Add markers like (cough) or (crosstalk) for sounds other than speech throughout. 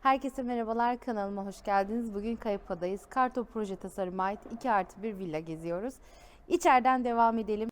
Herkese merhabalar, kanalıma hoş geldiniz. Bugün Kayıpa'dayız. Karto Proje Tasarım'a ait 2 artı 1 villa geziyoruz. İçeriden devam edelim.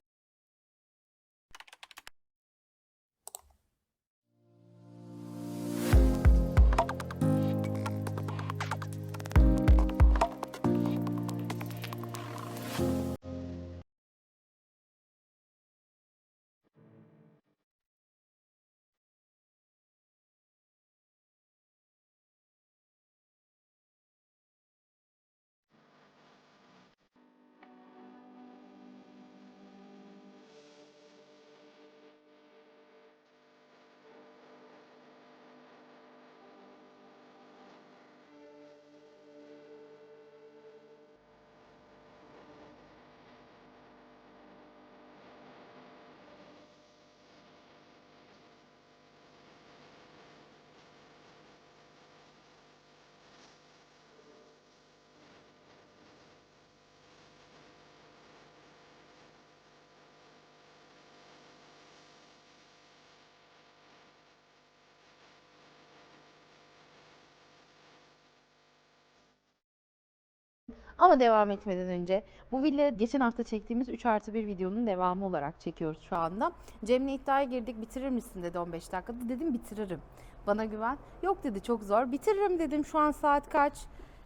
Ama devam etmeden önce bu villa geçen hafta çektiğimiz 3 artı 1 videonun devamı olarak çekiyoruz şu anda. Cem'le iddiaya girdik bitirir misin dedi 15 dakikada. Dedim bitiririm. Bana güven. Yok dedi çok zor. Bitiririm dedim şu an saat kaç?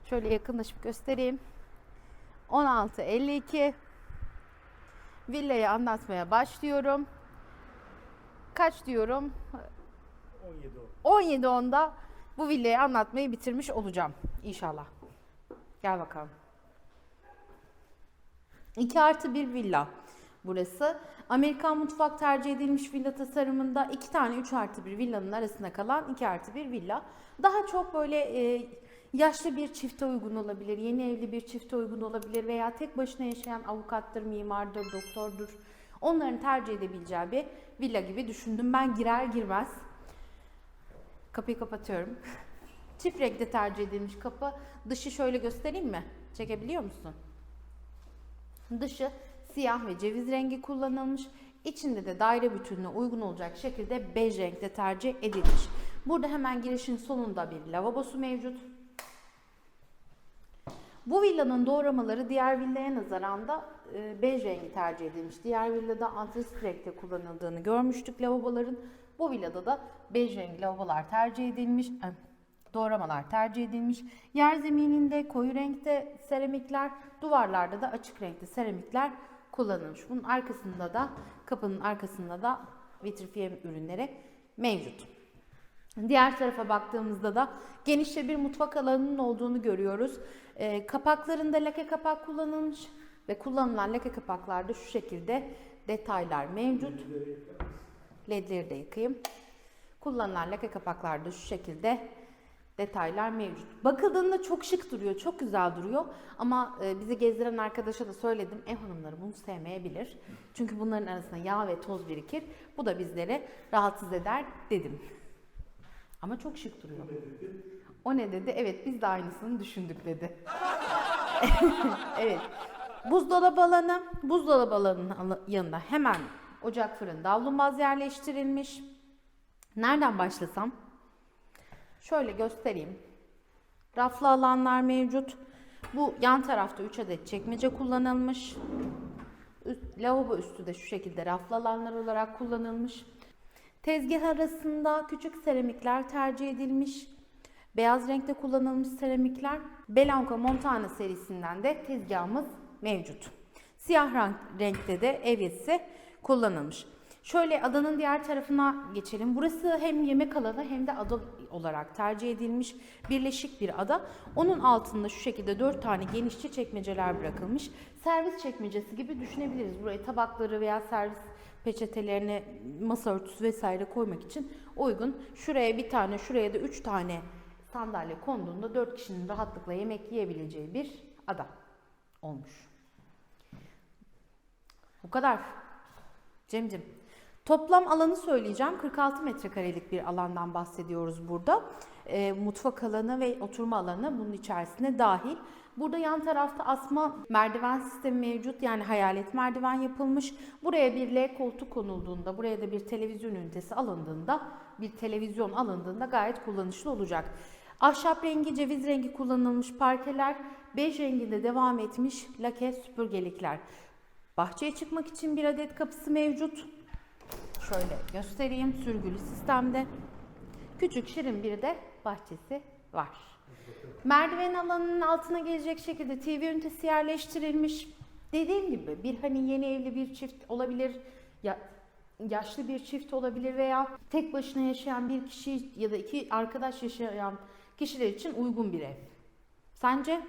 Şöyle yakınlaşıp göstereyim. 16.52 Villayı anlatmaya başlıyorum. Kaç diyorum? 17 o. 17.10'da bu villayı anlatmayı bitirmiş olacağım inşallah. Gel bakalım. 2 artı 1 villa burası. Amerikan mutfak tercih edilmiş villa tasarımında iki tane 3 artı 1 villanın arasında kalan 2 artı 1 villa. Daha çok böyle e, yaşlı bir çifte uygun olabilir, yeni evli bir çifte uygun olabilir veya tek başına yaşayan avukattır, mimardır, doktordur. Onların tercih edebileceği bir villa gibi düşündüm. Ben girer girmez Kapıyı kapatıyorum. (laughs) Çift renkte tercih edilmiş kapı. Dışı şöyle göstereyim mi? Çekebiliyor musun? Dışı siyah ve ceviz rengi kullanılmış. İçinde de daire bütününe uygun olacak şekilde bej renkte tercih edilmiş. Burada hemen girişin sonunda bir lavabosu mevcut. Bu villanın doğramaları diğer villaya nazaran da e, bej rengi tercih edilmiş. Diğer villada antrasit renkte kullanıldığını görmüştük lavaboların. Bu villada da bej rengi lavabolar tercih edilmiş. E, Doğramalar tercih edilmiş. Yer zemininde koyu renkte seramikler, duvarlarda da açık renkte seramikler kullanılmış. Bunun arkasında da kapının arkasında da vitrifiye ürünleri mevcut. Diğer tarafa baktığımızda da genişçe bir mutfak alanının olduğunu görüyoruz. Ee, kapaklarında lake kapak kullanılmış ve kullanılan lake kapaklarda şu şekilde detaylar mevcut. Ledleri de yıkayayım. Kullanılan lake kapaklarda şu şekilde detaylar mevcut. Bakıldığında çok şık duruyor, çok güzel duruyor. Ama e, bizi gezdiren arkadaşa da söyledim, ev hanımları bunu sevmeyebilir. Çünkü bunların arasında yağ ve toz birikir. Bu da bizleri rahatsız eder dedim. Ama çok şık duruyor. O ne dedi? Evet biz de aynısını düşündük dedi. (laughs) evet. Buzdolabı alanı, buzdolabı alanının yanında hemen ocak fırın davlumbaz yerleştirilmiş. Nereden başlasam? Şöyle göstereyim. Raflı alanlar mevcut. Bu yan tarafta 3 adet çekmece kullanılmış. Üst, lavabo üstü de şu şekilde raflı alanlar olarak kullanılmış. Tezgah arasında küçük seramikler tercih edilmiş. Beyaz renkte kullanılmış seramikler. Belanco Montana serisinden de tezgahımız mevcut. Siyah renk, renkte de evyesi kullanılmış. Şöyle adanın diğer tarafına geçelim. Burası hem yemek alanı hem de ada olarak tercih edilmiş birleşik bir ada. Onun altında şu şekilde dört tane genişçe çekmeceler bırakılmış. Servis çekmecesi gibi düşünebiliriz. Buraya tabakları veya servis peçetelerini, masa örtüsü vesaire koymak için uygun. Şuraya bir tane, şuraya da üç tane sandalye konduğunda dört kişinin rahatlıkla yemek yiyebileceği bir ada olmuş. Bu kadar. Cemcim. Toplam alanı söyleyeceğim. 46 metrekarelik bir alandan bahsediyoruz burada. Ee, mutfak alanı ve oturma alanı bunun içerisine dahil. Burada yan tarafta asma merdiven sistemi mevcut. Yani hayalet merdiven yapılmış. Buraya bir L koltuk konulduğunda, buraya da bir televizyon ünitesi alındığında, bir televizyon alındığında gayet kullanışlı olacak. Ahşap rengi, ceviz rengi kullanılmış parkeler, bej renginde devam etmiş lake süpürgelikler. Bahçeye çıkmak için bir adet kapısı mevcut. Şöyle göstereyim sürgülü sistemde. Küçük şirin bir de bahçesi var. Merdiven alanının altına gelecek şekilde TV ünitesi yerleştirilmiş. Dediğim gibi bir hani yeni evli bir çift olabilir, ya yaşlı bir çift olabilir veya tek başına yaşayan bir kişi ya da iki arkadaş yaşayan kişiler için uygun bir ev. Sence?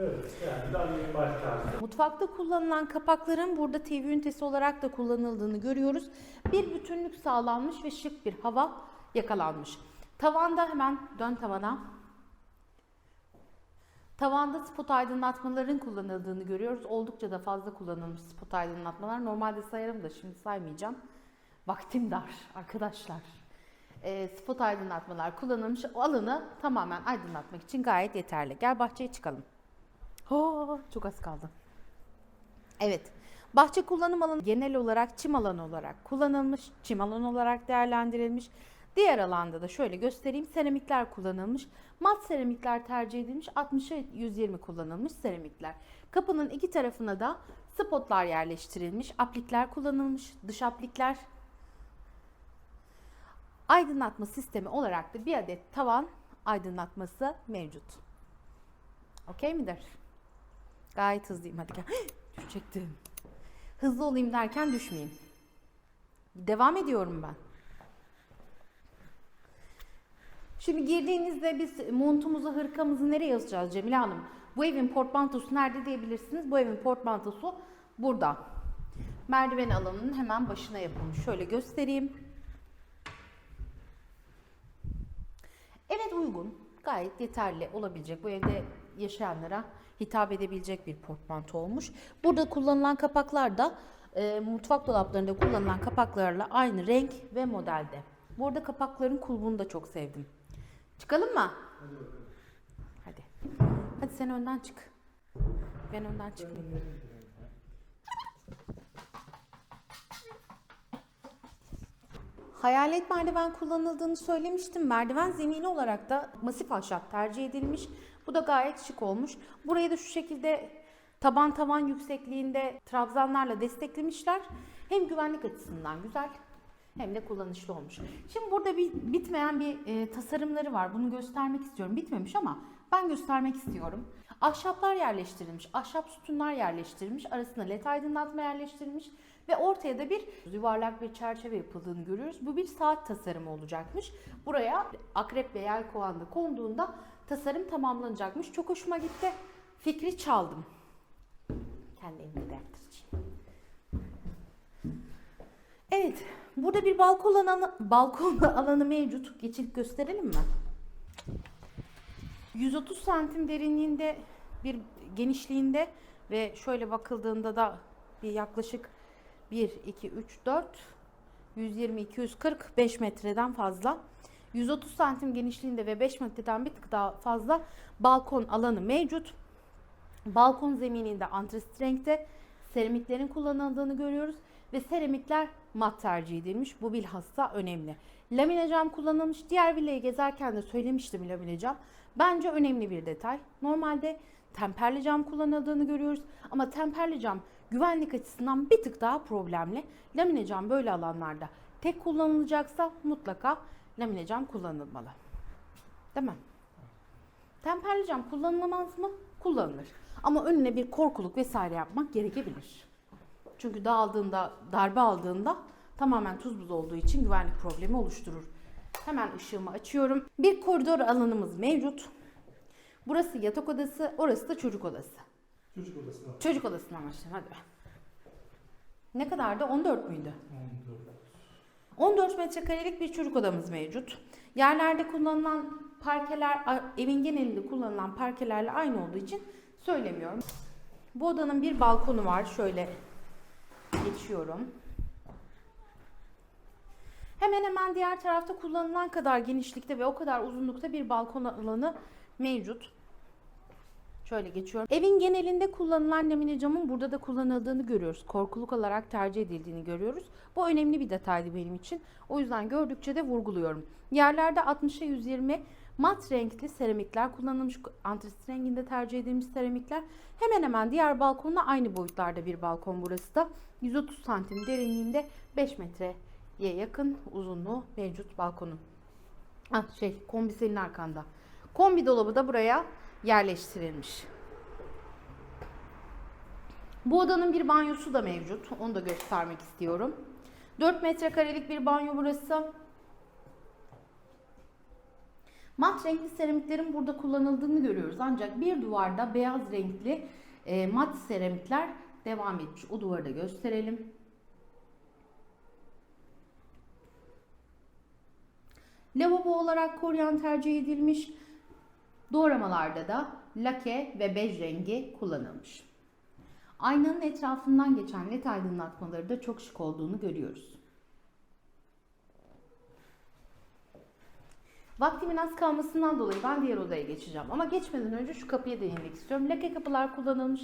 Evet, yani daha. Mutfakta kullanılan kapakların burada TV ünitesi olarak da kullanıldığını görüyoruz. Bir bütünlük sağlanmış ve şık bir hava yakalanmış. Tavanda hemen dön tavana. Tavanda spot aydınlatmaların kullanıldığını görüyoruz. Oldukça da fazla kullanılmış spot aydınlatmalar. Normalde sayarım da şimdi saymayacağım. Vaktim dar arkadaşlar. Ee, spot aydınlatmalar kullanılmış. O alanı tamamen aydınlatmak için gayet yeterli. Gel bahçeye çıkalım. Ha, çok az kaldı. Evet. Bahçe kullanım alanı genel olarak çim alanı olarak kullanılmış, çim alanı olarak değerlendirilmiş. Diğer alanda da şöyle göstereyim. Seramikler kullanılmış. Mat seramikler tercih edilmiş. 60'a 120 kullanılmış seramikler. Kapının iki tarafına da spotlar yerleştirilmiş. Aplikler kullanılmış. Dış aplikler. Aydınlatma sistemi olarak da bir adet tavan aydınlatması mevcut. Okey midir? Gayet hızlıyım. Hadi gel. (gasps) Düşecektim. Hızlı olayım derken düşmeyeyim. Devam ediyorum ben. Şimdi girdiğinizde biz montumuzu, hırkamızı nereye yazacağız Cemile Hanım? Bu evin portmantosu nerede diyebilirsiniz. Bu evin portmantosu burada. Merdiven alanının hemen başına yapılmış. Şöyle göstereyim. Evet uygun. Gayet yeterli olabilecek. Bu evde yaşayanlara hitap edebilecek bir portmanto olmuş. Burada kullanılan kapaklar da e, mutfak dolaplarında kullanılan kapaklarla aynı renk ve modelde. Bu arada kapakların kulbunu da çok sevdim. Çıkalım mı? Hadi. Hadi sen önden çık. Ben önden çıkayım. Hayalet merdiven kullanıldığını söylemiştim. Merdiven zemini olarak da masif ahşap tercih edilmiş. Bu da gayet şık olmuş. Burayı da şu şekilde taban tavan yüksekliğinde trabzanlarla desteklemişler. Hem güvenlik açısından güzel hem de kullanışlı olmuş. Şimdi burada bir bitmeyen bir e, tasarımları var. Bunu göstermek istiyorum. Bitmemiş ama ben göstermek istiyorum. Ahşaplar yerleştirilmiş, ahşap sütunlar yerleştirilmiş, arasına led aydınlatma yerleştirilmiş ve ortaya da bir yuvarlak bir çerçeve yapıldığını görüyoruz. Bu bir saat tasarımı olacakmış. Buraya akrep ve yelkovan da konduğunda tasarım tamamlanacakmış. Çok hoşuma gitti. Fikri çaldım. Kendi elimde yaptıracağım. Evet, burada bir balkon alanı, balkon (laughs) alanı mevcut. Geçip gösterelim mi? 130 santim derinliğinde bir genişliğinde ve şöyle bakıldığında da bir yaklaşık 1, 2, 3, 4, 120, 240, 5 metreden fazla. 130 santim genişliğinde ve 5 metreden bir tık daha fazla balkon alanı mevcut. Balkon zemininde antresit renkte seramiklerin kullanıldığını görüyoruz ve seramikler mat tercih edilmiş. Bu bilhassa önemli. Lamine cam kullanılmış. Diğer villayı gezerken de söylemiştim lamine cam. Bence önemli bir detay. Normalde temperli cam kullanıldığını görüyoruz ama temperli cam güvenlik açısından bir tık daha problemli. Lamine cam böyle alanlarda tek kullanılacaksa mutlaka lamine cam kullanılmalı. Değil mi? Temperli cam kullanılamaz mı? Kullanılır. Ama önüne bir korkuluk vesaire yapmak gerekebilir. Çünkü dağıldığında, darbe aldığında tamamen tuz buz olduğu için güvenlik problemi oluşturur. Hemen ışığımı açıyorum. Bir koridor alanımız mevcut. Burası yatak odası, orası da çocuk odası. Çocuk odasına. Çocuk odasından başlayalım hadi. Ne kadardı? 14 müydü? 14 metrekarelik bir çocuk odamız mevcut. Yerlerde kullanılan parkeler, evin genelinde kullanılan parkelerle aynı olduğu için söylemiyorum. Bu odanın bir balkonu var. Şöyle geçiyorum. Hemen hemen diğer tarafta kullanılan kadar genişlikte ve o kadar uzunlukta bir balkon alanı mevcut. Şöyle geçiyorum. Evin genelinde kullanılan lamine camın burada da kullanıldığını görüyoruz. Korkuluk olarak tercih edildiğini görüyoruz. Bu önemli bir detaydı benim için. O yüzden gördükçe de vurguluyorum. Yerlerde 60'a 120 Mat renkli seramikler kullanılmış, antresit renginde tercih edilmiş seramikler. Hemen hemen diğer balkonla aynı boyutlarda bir balkon burası da. 130 santim derinliğinde 5 metreye yakın uzunluğu mevcut balkonun. Ah şey kombi senin arkanda. Kombi dolabı da buraya yerleştirilmiş. Bu odanın bir banyosu da mevcut. Onu da göstermek istiyorum. 4 metrekarelik bir banyo burası. Mat renkli seramiklerin burada kullanıldığını görüyoruz. Ancak bir duvarda beyaz renkli e, mat seramikler devam etmiş. O duvarı da gösterelim. Lavabo olarak koryan tercih edilmiş. Doğramalarda da lake ve bej rengi kullanılmış. Aynanın etrafından geçen led aydınlatmaları da çok şık olduğunu görüyoruz. Vaktimin az kalmasından dolayı ben diğer odaya geçeceğim. Ama geçmeden önce şu kapıya değinmek istiyorum. Lake kapılar kullanılmış.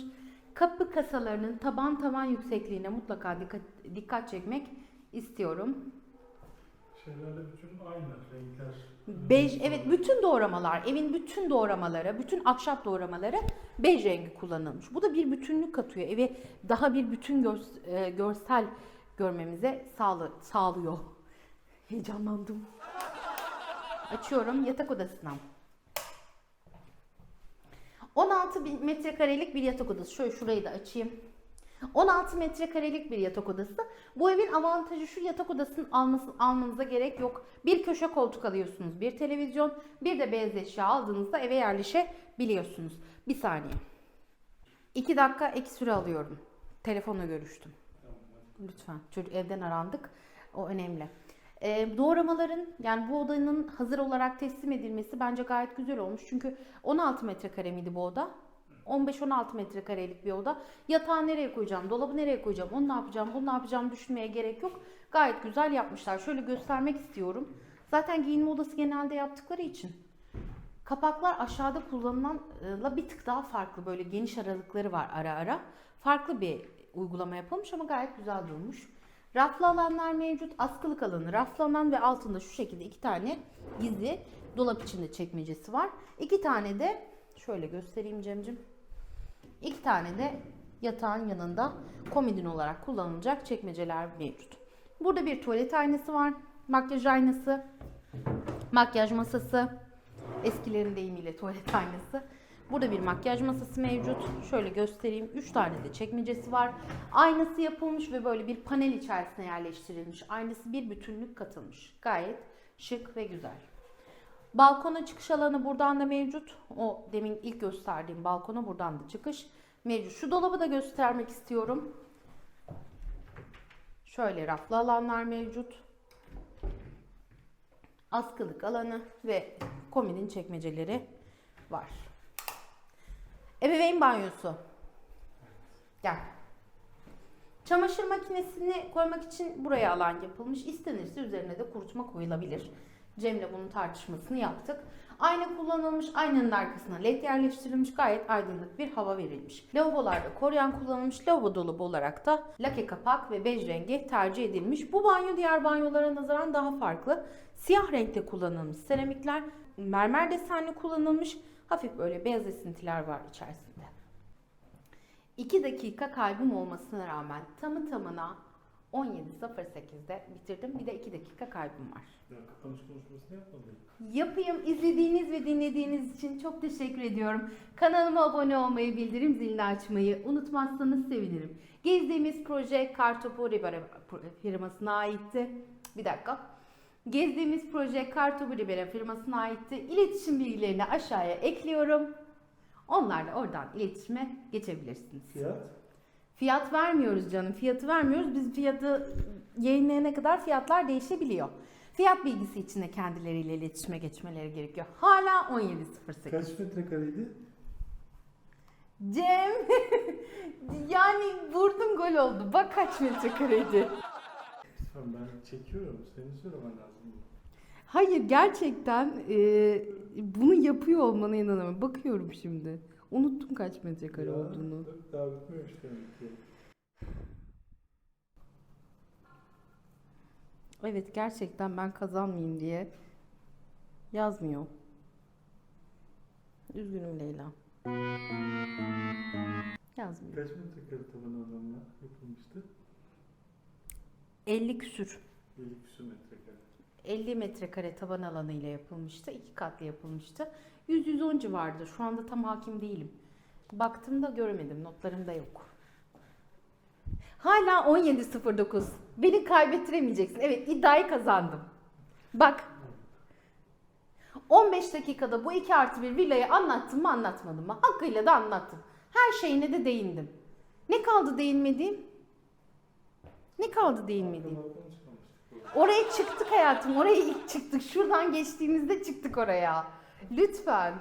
Kapı kasalarının taban tavan yüksekliğine mutlaka dikkat, dikkat çekmek istiyorum. Şeylerle bütün aynı renkler. Bej, evet bütün doğramalar, evin bütün doğramaları, bütün ahşap doğramaları bej rengi kullanılmış. Bu da bir bütünlük katıyor. Eve daha bir bütün gör- e, görsel görmemize sağlı, sağlıyor. (laughs) Heyecanlandım. Açıyorum yatak odasına. 16 bin metrekarelik bir yatak odası. Şöyle şurayı da açayım. 16 metrekarelik bir yatak odası. Bu evin avantajı şu yatak odasının alması, almanıza gerek yok. Bir köşe koltuk alıyorsunuz, bir televizyon, bir de beyaz eşya aldığınızda eve yerleşebiliyorsunuz. Bir saniye. 2 dakika ek süre alıyorum. Telefonla görüştüm. Lütfen. Çocuk evden arandık. O önemli. Ee, doğramaların yani bu odanın hazır olarak teslim edilmesi bence gayet güzel olmuş. Çünkü 16 metrekare miydi bu oda? 15-16 metrekarelik bir oda. Yatağı nereye koyacağım, dolabı nereye koyacağım, onu ne yapacağım, bunu ne yapacağım düşünmeye gerek yok. Gayet güzel yapmışlar. Şöyle göstermek istiyorum. Zaten giyinme odası genelde yaptıkları için. Kapaklar aşağıda kullanılanla bir tık daha farklı. Böyle geniş aralıkları var ara ara. Farklı bir uygulama yapılmış ama gayet güzel durmuş. Raflı alanlar mevcut. Askılık alanı raflanan ve altında şu şekilde iki tane gizli dolap içinde çekmecesi var. İki tane de şöyle göstereyim Cemcim. İki tane de yatağın yanında komodin olarak kullanılacak çekmeceler mevcut. Burada bir tuvalet aynası var. Makyaj aynası. Makyaj masası. Eskilerin deyimiyle tuvalet (laughs) aynası. Burada bir makyaj masası mevcut. Şöyle göstereyim. 3 tane de çekmecesi var. Aynası yapılmış ve böyle bir panel içerisine yerleştirilmiş. Aynası bir bütünlük katılmış. Gayet şık ve güzel. Balkona çıkış alanı buradan da mevcut. O demin ilk gösterdiğim balkona buradan da çıkış mevcut. Şu dolabı da göstermek istiyorum. Şöyle raflı alanlar mevcut. Askılık alanı ve komodin çekmeceleri var. Ebeveyn banyosu. Gel. Çamaşır makinesini koymak için buraya alan yapılmış. İstenirse üzerine de kurutma koyulabilir. Cem'le bunun tartışmasını yaptık. Ayna kullanılmış, aynanın arkasına led yerleştirilmiş, gayet aydınlık bir hava verilmiş. Lavabolarda koryan kullanılmış, lavabo dolabı olarak da lake kapak ve bej rengi tercih edilmiş. Bu banyo diğer banyolara nazaran daha farklı. Siyah renkte kullanılmış seramikler, mermer desenli kullanılmış, hafif böyle beyaz esintiler var içerisinde. 2 dakika kaybım olmasına rağmen tamı tamına 17.08'de bitirdim. Bir de 2 dakika kaybım var. Ya kapanış konuşmasını yapmadık. Yapayım. İzlediğiniz ve dinlediğiniz için çok teşekkür ediyorum. Kanalıma abone olmayı, bildirim zilini açmayı unutmazsanız sevinirim. Gezdiğimiz proje Kartopu Ribera firmasına aitti. Bir dakika. Gezdiğimiz proje Kartopu Ribera firmasına aitti. İletişim bilgilerini aşağıya ekliyorum. Onlarla oradan iletişime geçebilirsiniz. Fiyat? Fiyat vermiyoruz canım. Fiyatı vermiyoruz. Biz fiyatı yayınlayana kadar fiyatlar değişebiliyor. Fiyat bilgisi için de kendileriyle iletişime geçmeleri gerekiyor. Hala 17.08. Kaç metrekareydi? Cem (laughs) yani vurdum gol oldu. Bak kaç metrekareydi. Lütfen ben çekiyorum. Senin söylemen lazım. Hayır gerçekten e, bunu yapıyor olmana inanamıyorum. Bakıyorum şimdi. Unuttum kaç metrekare Ya, olduğunu. Daha demek ki. Evet gerçekten ben kazanmayayım diye yazmıyor. Üzgünüm Leyla. Yazmıyor. Kaç metrekare tavan alanla yapılmıştı? 50 küsür. 50 küsur metrekare. 50 metrekare taban alanı ile yapılmıştı. iki katlı yapılmıştı. 100-110 civarında. Şu anda tam hakim değilim. Baktığımda göremedim. Notlarımda yok. Hala 17.09. Beni kaybettiremeyeceksin. Evet iddiayı kazandım. Bak 15 dakikada bu 2 artı bir villayı anlattım mı anlatmadım mı? Hakkıyla da anlattım. Her şeyine de değindim. Ne kaldı değinmediğim? Ne kaldı değinmediğim? Oraya çıktık hayatım. Oraya ilk çıktık. Şuradan geçtiğimizde çıktık oraya. Lütfen.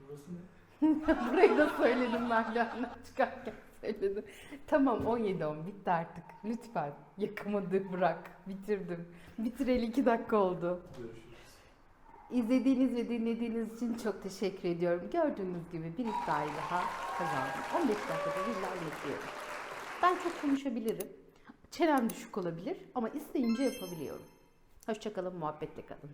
Burası ne? (laughs) Burayı da söyledim ben Lana çıkarken söyledim. Tamam 17-10 bitti artık. Lütfen yakamadı bırak. Bitirdim. Bitireli 2 dakika oldu. Görüşürüz. İzlediğiniz ve dinlediğiniz için çok teşekkür ediyorum. Gördüğünüz gibi bir iddiayı daha kazandım. 15 dakikada villa anlatıyorum. Ben çok konuşabilirim. Çenem düşük olabilir ama isteyince yapabiliyorum. Hoşçakalın, muhabbetle kalın.